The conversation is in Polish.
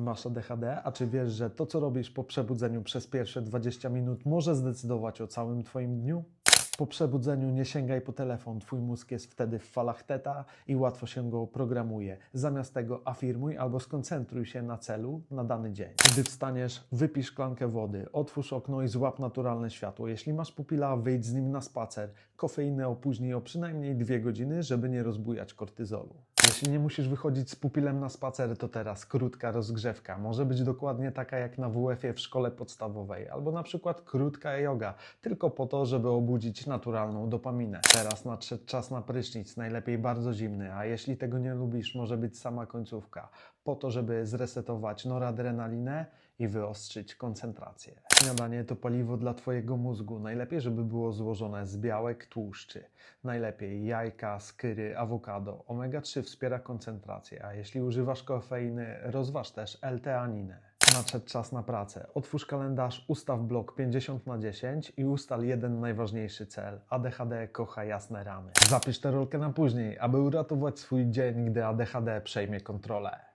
Masz ADHD, a czy wiesz, że to, co robisz po przebudzeniu przez pierwsze 20 minut, może zdecydować o całym Twoim dniu? Po przebudzeniu nie sięgaj po telefon, Twój mózg jest wtedy w falach teta i łatwo się go programuje. Zamiast tego afirmuj albo skoncentruj się na celu na dany dzień. Gdy wstaniesz, wypij szklankę wody, otwórz okno i złap naturalne światło. Jeśli masz pupila, wyjdź z nim na spacer. Kofeinę opóźnij o przynajmniej dwie godziny, żeby nie rozbujać kortyzolu. Jeśli nie musisz wychodzić z pupilem na spacer, to teraz krótka rozgrzewka. Może być dokładnie taka jak na WF-ie w szkole podstawowej, albo na przykład krótka yoga, tylko po to, żeby obudzić naturalną dopaminę. Teraz nadszedł czas na prysznic, najlepiej bardzo zimny, a jeśli tego nie lubisz, może być sama końcówka, po to, żeby zresetować noradrenalinę i wyostrzyć koncentrację. Śniadanie to paliwo dla Twojego mózgu. Najlepiej, żeby było złożone z białek, tłuszczy. Najlepiej jajka, skyry, awokado. Omega-3 wspiera koncentrację, a jeśli używasz kofeiny, rozważ też L-teaninę. Nadszedł czas na pracę. Otwórz kalendarz, ustaw blok 50 na 10 i ustal jeden najważniejszy cel. ADHD kocha jasne ramy. Zapisz tę rolkę na później, aby uratować swój dzień, gdy ADHD przejmie kontrolę.